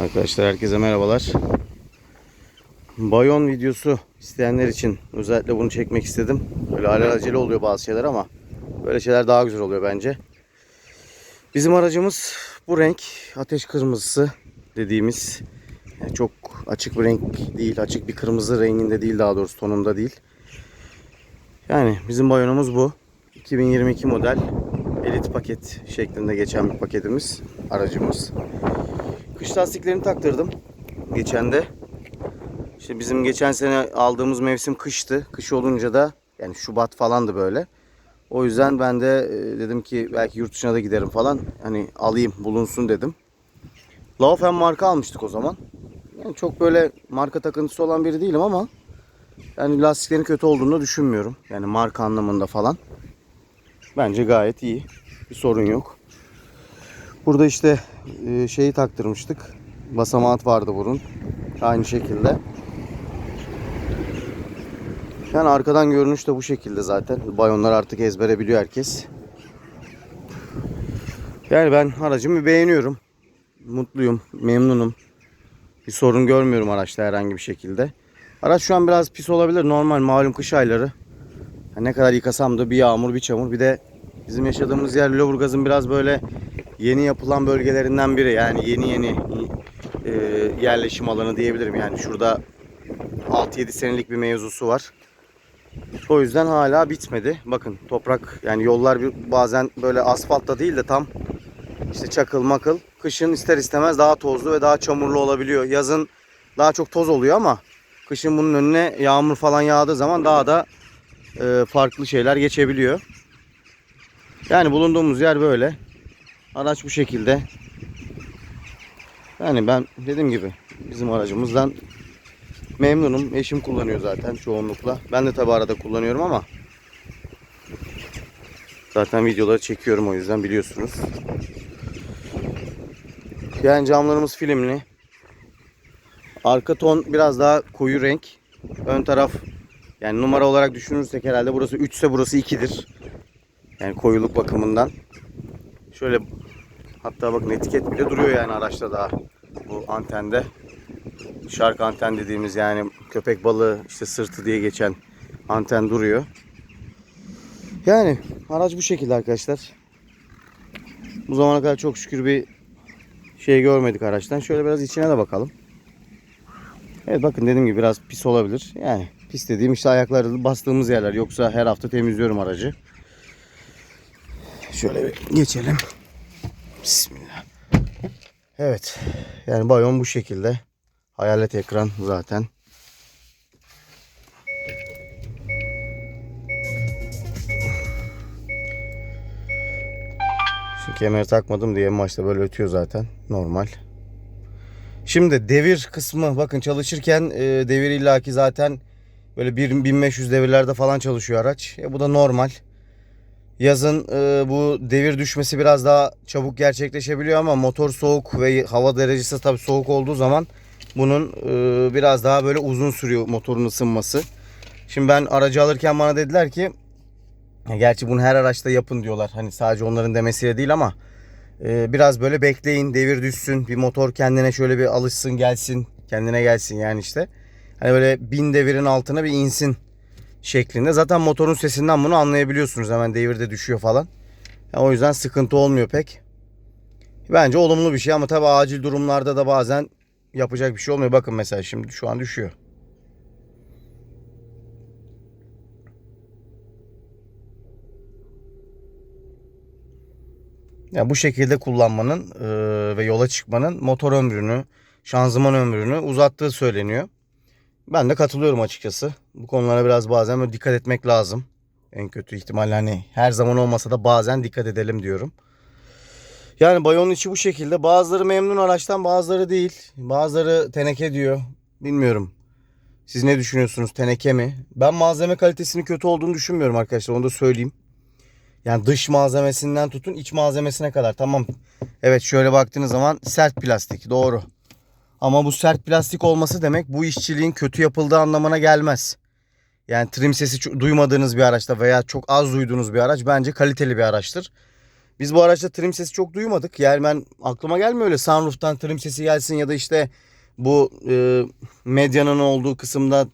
Arkadaşlar herkese merhabalar. Bayon videosu isteyenler için özellikle bunu çekmek istedim. Böyle alelacele oluyor bazı şeyler ama böyle şeyler daha güzel oluyor bence. Bizim aracımız bu renk ateş kırmızısı dediğimiz yani çok açık bir renk değil, açık bir kırmızı renginde değil daha doğrusu tonunda değil. Yani bizim bayonumuz bu. 2022 model elit paket şeklinde geçen bir paketimiz, aracımız. Kış lastiklerini taktırdım geçen de. İşte bizim geçen sene aldığımız mevsim kıştı. Kış olunca da yani Şubat falandı böyle. O yüzden ben de e, dedim ki belki yurt dışına da giderim falan. Hani alayım bulunsun dedim. Laufen marka almıştık o zaman. Yani çok böyle marka takıntısı olan biri değilim ama yani lastiklerin kötü olduğunu düşünmüyorum. Yani marka anlamında falan. Bence gayet iyi. Bir sorun yok. Burada işte e, şeyi taktırmıştık. Basamaat vardı bunun. Aynı şekilde. Yani arkadan görünüş de bu şekilde zaten. Bayonlar artık ezbere biliyor herkes. Yani ben aracımı beğeniyorum. Mutluyum, memnunum. Bir sorun görmüyorum araçta herhangi bir şekilde. Araç şu an biraz pis olabilir. Normal malum kış ayları. Ha, Ne kadar yıkasam da bir yağmur bir çamur. Bir de bizim yaşadığımız yer Lüleburgaz'ın biraz böyle yeni yapılan bölgelerinden biri. Yani yeni yeni e, yerleşim alanı diyebilirim. Yani şurada 6-7 senelik bir mevzusu var. O yüzden hala bitmedi. Bakın toprak yani yollar bazen böyle asfaltta değil de tam işte çakıl makıl. Kışın ister istemez daha tozlu ve daha çamurlu olabiliyor. Yazın daha çok toz oluyor ama kışın bunun önüne yağmur falan yağdığı zaman daha da e, farklı şeyler geçebiliyor. Yani bulunduğumuz yer böyle. Araç bu şekilde. Yani ben dediğim gibi bizim aracımızdan memnunum. Eşim kullanıyor zaten çoğunlukla. Ben de tabi arada kullanıyorum ama zaten videoları çekiyorum o yüzden biliyorsunuz. Yani camlarımız filmli. Arka ton biraz daha koyu renk. Ön taraf yani numara olarak düşünürsek herhalde burası 3 ise burası 2'dir. Yani koyuluk bakımından. Şöyle hatta bakın etiket bile duruyor yani araçta daha bu antende. Şark anten dediğimiz yani köpek balığı işte sırtı diye geçen anten duruyor. Yani araç bu şekilde arkadaşlar. Bu zamana kadar çok şükür bir şey görmedik araçtan. Şöyle biraz içine de bakalım. Evet bakın dediğim gibi biraz pis olabilir. Yani pis dediğim işte ayakları bastığımız yerler. Yoksa her hafta temizliyorum aracı. Şöyle bir geçelim. Evet. Yani bayon bu şekilde. Hayalet ekran zaten. Şu kemeri takmadım diye maçta böyle ötüyor zaten. Normal. Şimdi devir kısmı bakın çalışırken e, devir illaki zaten böyle 1500 devirlerde falan çalışıyor araç. E, bu da normal. Yazın e, bu devir düşmesi biraz daha çabuk gerçekleşebiliyor ama motor soğuk ve hava derecesi tabii soğuk olduğu zaman bunun e, biraz daha böyle uzun sürüyor motorun ısınması. Şimdi ben aracı alırken bana dediler ki gerçi bunu her araçta yapın diyorlar. Hani sadece onların demesiyle değil ama e, biraz böyle bekleyin devir düşsün bir motor kendine şöyle bir alışsın gelsin kendine gelsin yani işte. Hani böyle bin devirin altına bir insin şeklinde. Zaten motorun sesinden bunu anlayabiliyorsunuz. Hemen devirde düşüyor falan. Yani o yüzden sıkıntı olmuyor pek. Bence olumlu bir şey ama tabii acil durumlarda da bazen yapacak bir şey olmuyor. Bakın mesela şimdi şu an düşüyor. Ya bu şekilde kullanmanın e, ve yola çıkmanın motor ömrünü, şanzıman ömrünü uzattığı söyleniyor. Ben de katılıyorum açıkçası. Bu konulara biraz bazen dikkat etmek lazım. En kötü ihtimalle hani her zaman olmasa da bazen dikkat edelim diyorum. Yani bayonun içi bu şekilde. Bazıları memnun araçtan bazıları değil. Bazıları teneke diyor. Bilmiyorum. Siz ne düşünüyorsunuz? Teneke mi? Ben malzeme kalitesinin kötü olduğunu düşünmüyorum arkadaşlar. Onu da söyleyeyim. Yani dış malzemesinden tutun iç malzemesine kadar. Tamam. Evet şöyle baktığınız zaman sert plastik. Doğru. Ama bu sert plastik olması demek bu işçiliğin kötü yapıldığı anlamına gelmez. Yani trim sesi duymadığınız bir araçta veya çok az duyduğunuz bir araç bence kaliteli bir araçtır. Biz bu araçta trim sesi çok duymadık. Yani ben aklıma gelmiyor öyle sunroof'tan trim sesi gelsin ya da işte bu e, medyanın olduğu kısımda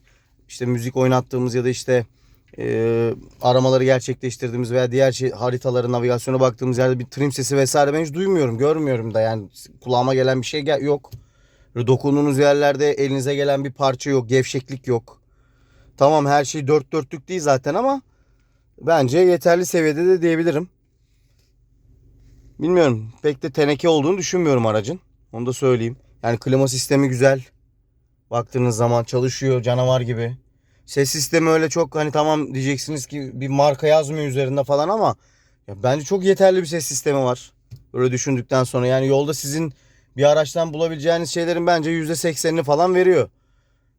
işte müzik oynattığımız ya da işte e, aramaları gerçekleştirdiğimiz veya diğer şey, haritaları navigasyona baktığımız yerde bir trim sesi vesaire ben hiç duymuyorum görmüyorum da yani kulağıma gelen bir şey gel- yok. Dokunduğunuz yerlerde elinize gelen bir parça yok gevşeklik yok. Tamam her şey dört dörtlük değil zaten ama bence yeterli seviyede de diyebilirim. Bilmiyorum pek de teneke olduğunu düşünmüyorum aracın onu da söyleyeyim. Yani klima sistemi güzel. Baktığınız zaman çalışıyor canavar gibi. Ses sistemi öyle çok hani tamam diyeceksiniz ki bir marka yazmıyor üzerinde falan ama ya bence çok yeterli bir ses sistemi var. Böyle düşündükten sonra yani yolda sizin bir araçtan bulabileceğiniz şeylerin bence %80'ini falan veriyor.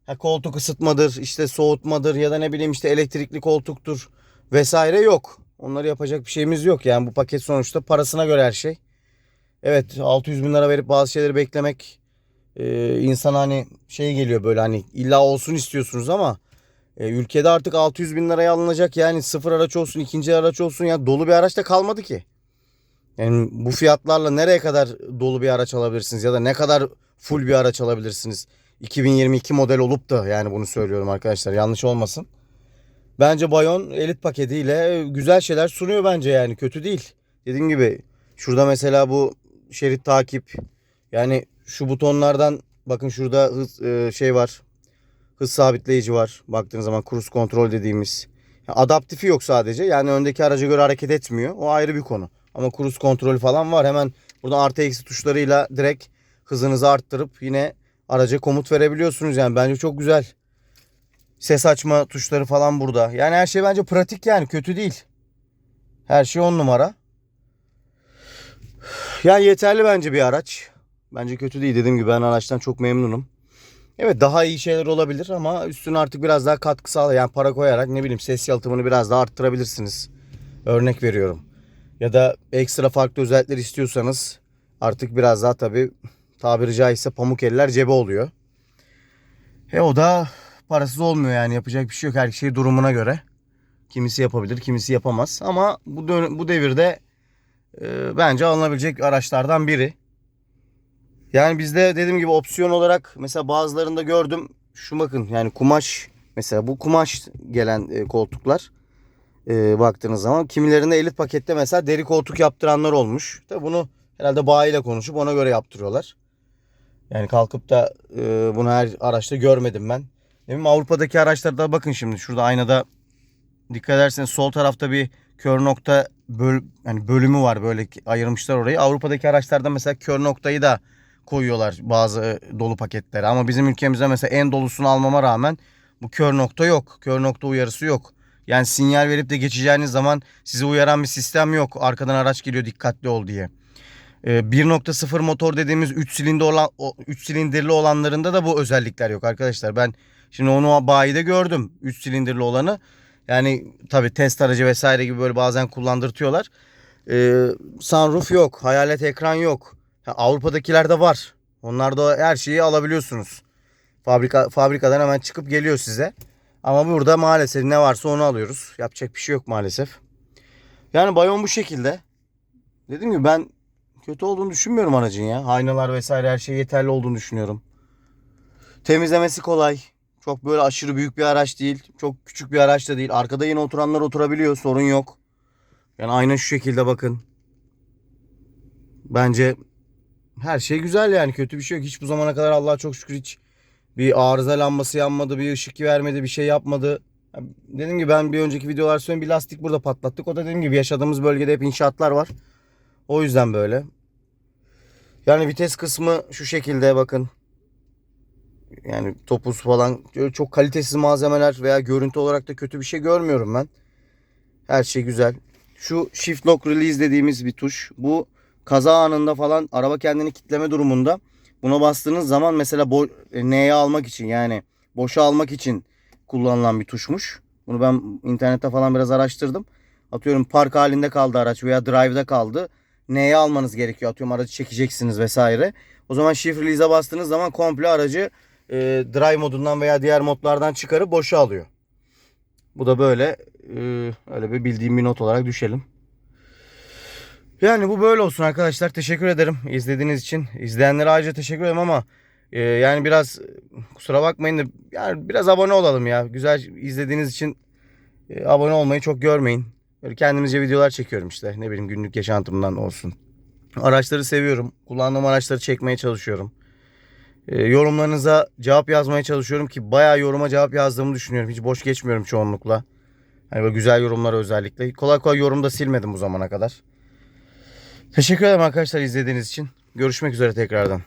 Ha, koltuk ısıtmadır, işte soğutmadır ya da ne bileyim işte elektrikli koltuktur vesaire yok. Onları yapacak bir şeyimiz yok. Yani bu paket sonuçta parasına göre her şey. Evet 600 bin lira verip bazı şeyleri beklemek e, insana hani şey geliyor böyle hani illa olsun istiyorsunuz ama e, ülkede artık 600 bin liraya alınacak yani sıfır araç olsun ikinci araç olsun ya dolu bir araç da kalmadı ki. Yani bu fiyatlarla nereye kadar dolu bir araç alabilirsiniz ya da ne kadar full bir araç alabilirsiniz? 2022 model olup da yani bunu söylüyorum arkadaşlar yanlış olmasın. Bence Bayon elit paketiyle güzel şeyler sunuyor bence yani kötü değil. Dediğim gibi şurada mesela bu şerit takip yani şu butonlardan bakın şurada hız e, şey var. Hız sabitleyici var. Baktığınız zaman cruise kontrol dediğimiz. Adaptifi yok sadece. Yani öndeki araca göre hareket etmiyor. O ayrı bir konu. Ama cruise kontrolü falan var. Hemen burada artı eksi tuşlarıyla direkt hızınızı arttırıp yine araca komut verebiliyorsunuz. Yani bence çok güzel. Ses açma tuşları falan burada. Yani her şey bence pratik yani kötü değil. Her şey on numara. Yani yeterli bence bir araç. Bence kötü değil. Dediğim gibi ben araçtan çok memnunum. Evet daha iyi şeyler olabilir ama üstüne artık biraz daha katkı sağla yani para koyarak ne bileyim ses yalıtımını biraz daha arttırabilirsiniz. Örnek veriyorum. Ya da ekstra farklı özellikler istiyorsanız artık biraz daha tabi tabiri caizse pamuk eller cebe oluyor. E o da parasız olmuyor yani yapacak bir şey yok her şey durumuna göre. Kimisi yapabilir, kimisi yapamaz ama bu dön- bu devirde e, bence alınabilecek araçlardan biri. Yani bizde dediğim gibi opsiyon olarak mesela bazılarında gördüm şu bakın yani kumaş mesela bu kumaş gelen e, koltuklar e, baktığınız zaman kimilerinde elit pakette mesela deri koltuk yaptıranlar olmuş. Tabi bunu herhalde bayiyle konuşup ona göre yaptırıyorlar. Yani kalkıp da e, bunu her araçta görmedim ben. Ne bileyim Avrupa'daki araçlarda bakın şimdi şurada aynada dikkat ederseniz sol tarafta bir kör nokta böl, yani bölümü var böyle ayırmışlar orayı. Avrupa'daki araçlarda mesela kör noktayı da koyuyorlar bazı e, dolu paketlere. Ama bizim ülkemizde mesela en dolusunu almama rağmen bu kör nokta yok. Kör nokta uyarısı yok. Yani sinyal verip de geçeceğiniz zaman sizi uyaran bir sistem yok. Arkadan araç geliyor dikkatli ol diye. Ee, 1.0 motor dediğimiz 3 silindir olan 3 silindirli olanlarında da bu özellikler yok arkadaşlar. Ben şimdi onu bayide gördüm 3 silindirli olanı. Yani tabi test aracı vesaire gibi böyle bazen kullandırtıyorlar. Ee, sunroof yok, hayalet ekran yok. Avrupa'dakilerde var. Onlarda her şeyi alabiliyorsunuz. Fabrika fabrikadan hemen çıkıp geliyor size. Ama burada maalesef ne varsa onu alıyoruz. Yapacak bir şey yok maalesef. Yani Bayon bu şekilde. Dediğim gibi ben kötü olduğunu düşünmüyorum aracın ya. Aynalar vesaire her şey yeterli olduğunu düşünüyorum. Temizlemesi kolay. Çok böyle aşırı büyük bir araç değil. Çok küçük bir araç da değil. Arkada yine oturanlar oturabiliyor. Sorun yok. Yani ayna şu şekilde bakın. Bence her şey güzel yani kötü bir şey yok. Hiç bu zamana kadar Allah'a çok şükür hiç bir arıza lambası yanmadı, bir ışık vermedi, bir şey yapmadı. Ya Dediğim gibi ben bir önceki videolar söyleyeyim bir lastik burada patlattık. O da dediğim gibi yaşadığımız bölgede hep inşaatlar var. O yüzden böyle. Yani vites kısmı şu şekilde bakın. Yani topuz falan çok kalitesiz malzemeler veya görüntü olarak da kötü bir şey görmüyorum ben. Her şey güzel. Şu shift lock release dediğimiz bir tuş. Bu kaza anında falan araba kendini kitleme durumunda buna bastığınız zaman mesela e, N'ye almak için yani boşa almak için kullanılan bir tuşmuş. Bunu ben internette falan biraz araştırdım. Atıyorum park halinde kaldı araç veya drive'da kaldı. N'ye almanız gerekiyor. Atıyorum aracı çekeceksiniz vesaire. O zaman shift release'e bastığınız zaman komple aracı e, drive modundan veya diğer modlardan çıkarıp boşa alıyor. Bu da böyle e, öyle bir bildiğim bir not olarak düşelim. Yani bu böyle olsun arkadaşlar. Teşekkür ederim izlediğiniz için. İzleyenlere ayrıca teşekkür ederim ama e, yani biraz kusura bakmayın da yani biraz abone olalım ya. Güzel izlediğiniz için e, abone olmayı çok görmeyin. Böyle kendimizce videolar çekiyorum işte. Ne bileyim günlük yaşantımdan olsun. Araçları seviyorum. Kullandığım araçları çekmeye çalışıyorum. E, yorumlarınıza cevap yazmaya çalışıyorum ki bayağı yoruma cevap yazdığımı düşünüyorum. Hiç boş geçmiyorum çoğunlukla. Hani böyle güzel yorumları özellikle. Kolay kolay yorum da silmedim bu zamana kadar. Teşekkür ederim arkadaşlar izlediğiniz için. Görüşmek üzere tekrardan.